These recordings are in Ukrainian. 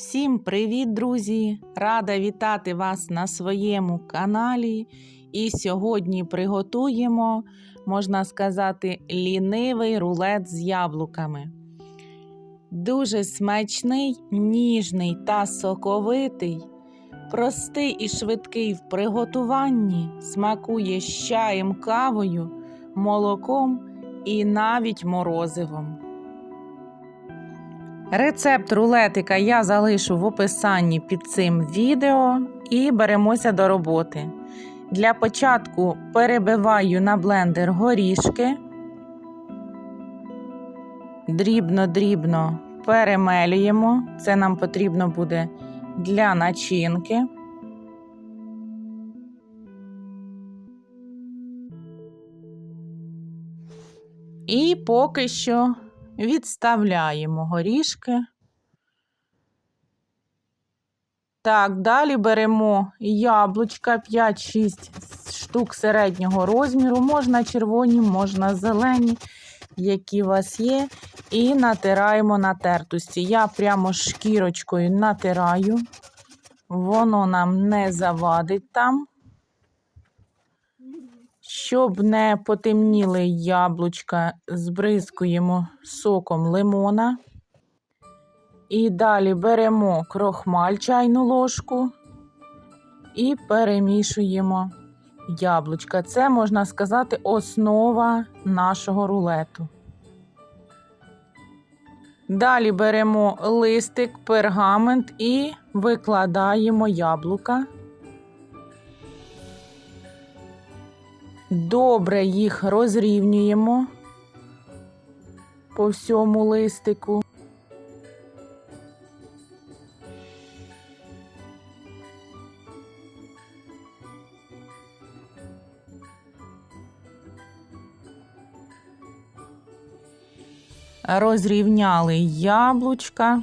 Всім привіт, друзі! Рада вітати вас на своєму каналі. І сьогодні приготуємо, можна сказати, лінивий рулет з яблуками. Дуже смачний, ніжний та соковитий, простий і швидкий в приготуванні, смакує з чаєм, кавою, молоком і навіть морозивом. Рецепт рулетика я залишу в описанні під цим відео і беремося до роботи. Для початку перебиваю на блендер горішки, дрібно-дрібно перемелюємо. Це нам потрібно буде для начинки. І поки що відставляємо горішки. Так, далі беремо яблучка 5-6 штук середнього розміру. Можна червоні, можна зелені, які у вас є. І натираємо на тертості. Я прямо шкірочкою натираю, воно нам не завадить там. Щоб не потемніли яблучка, збризкуємо соком лимона. І далі беремо крохмаль чайну ложку і перемішуємо яблучка. Це, можна сказати, основа нашого рулету. Далі беремо листик, пергамент і викладаємо яблука. Добре їх розрівнюємо по всьому листику. Розрівняли яблучка.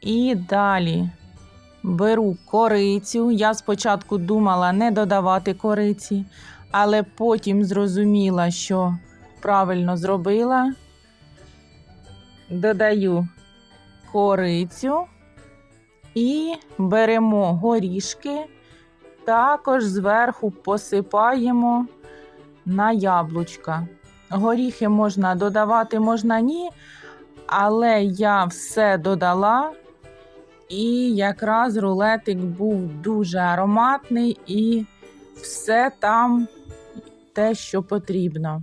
І далі беру корицю. Я спочатку думала не додавати кориці, але потім зрозуміла, що правильно зробила. Додаю корицю і беремо горішки, також зверху посипаємо на яблучка. Горіхи можна додавати, можна ні, але я все додала. І якраз рулетик був дуже ароматний і все там те, що потрібно.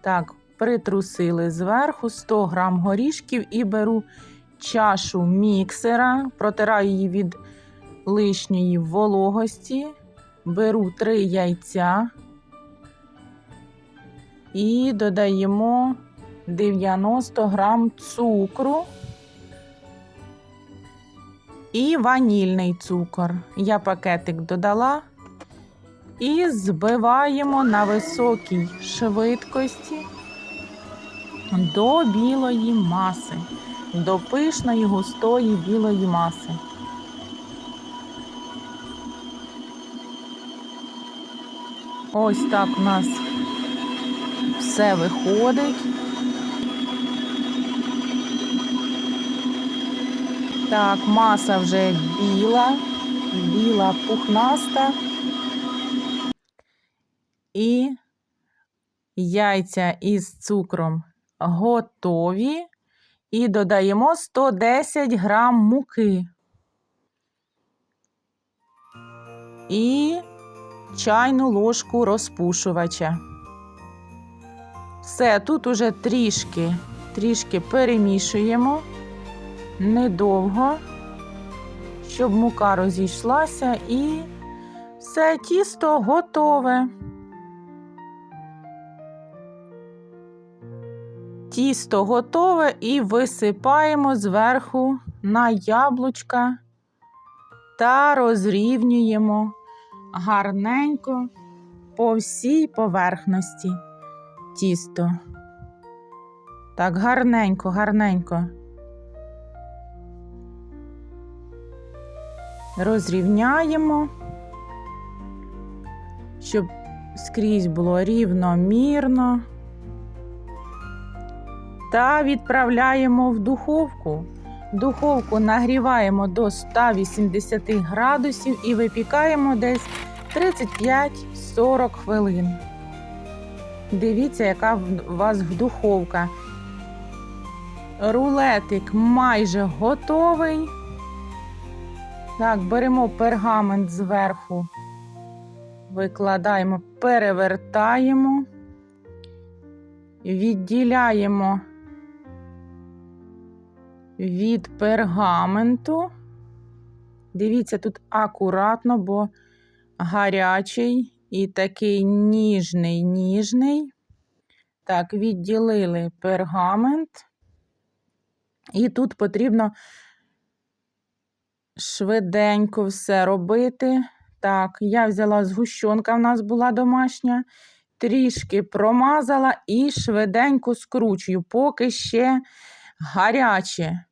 Так, притрусили зверху 100 грам горішків і беру чашу міксера, протираю її від лишньої вологості, беру 3 яйця і додаємо 90 грам цукру і ванільний цукор. Я пакетик додала і збиваємо на високій швидкості до білої маси, до пишної густої білої маси. Ось так у нас все виходить. Так, маса вже біла, біла пухнаста. І яйця із цукром готові. І додаємо 110 грам муки. І чайну ложку розпушувача. Все, тут уже трішки, трішки перемішуємо недовго, щоб мука розійшлася і все тісто готове. Тісто готове і висипаємо зверху на яблучка та розрівнюємо гарненько по всій поверхності тісто. Так, гарненько, гарненько. Розрівняємо, щоб скрізь було рівномірно. та відправляємо в духовку. Духовку нагріваємо до 180 градусів і випікаємо десь 35-40 хвилин. Дивіться, яка у вас в духовка. Рулетик майже готовий. Так, беремо пергамент зверху, викладаємо, перевертаємо, відділяємо від пергаменту. Дивіться, тут акуратно, бо гарячий і такий ніжний, ніжний. Так, відділили пергамент. І тут потрібно швиденько все робити. Так, я взяла згущенка, в нас була домашня, трішки промазала і швиденько скручую, поки ще гаряче.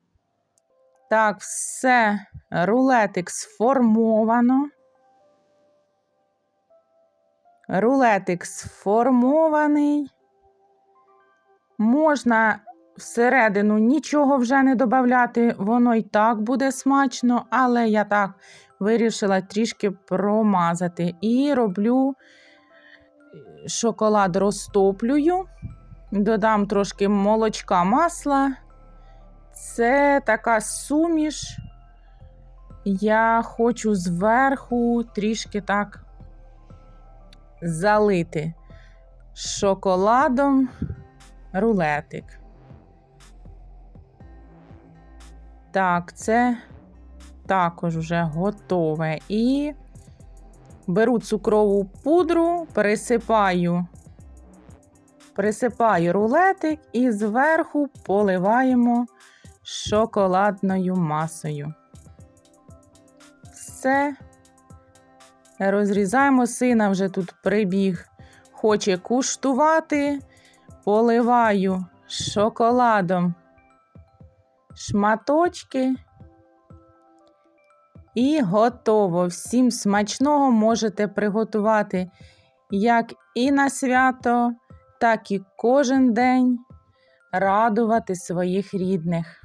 Так, все, рулетик сформовано. Рулетик сформований. Можна всередину нічого вже не додати, воно і так буде смачно, але я так вирішила трішки промазати. І роблю е, шоколад розтоплюю, додам трошки молочка масла. Це така суміш. Я хочу зверху трішки так залити шоколадом рулетик. Так, це також вже готове. І беру цукрову пудру, пересипаю, пересипаю рулетик і зверху поливаємо шоколадною масою. Все. Розрізаємо сина, вже тут прибіг, хоче куштувати, поливаю шоколадом шматочки. І готово. Всім смачного можете приготувати як і на свято, так і кожен день радувати своїх рідних.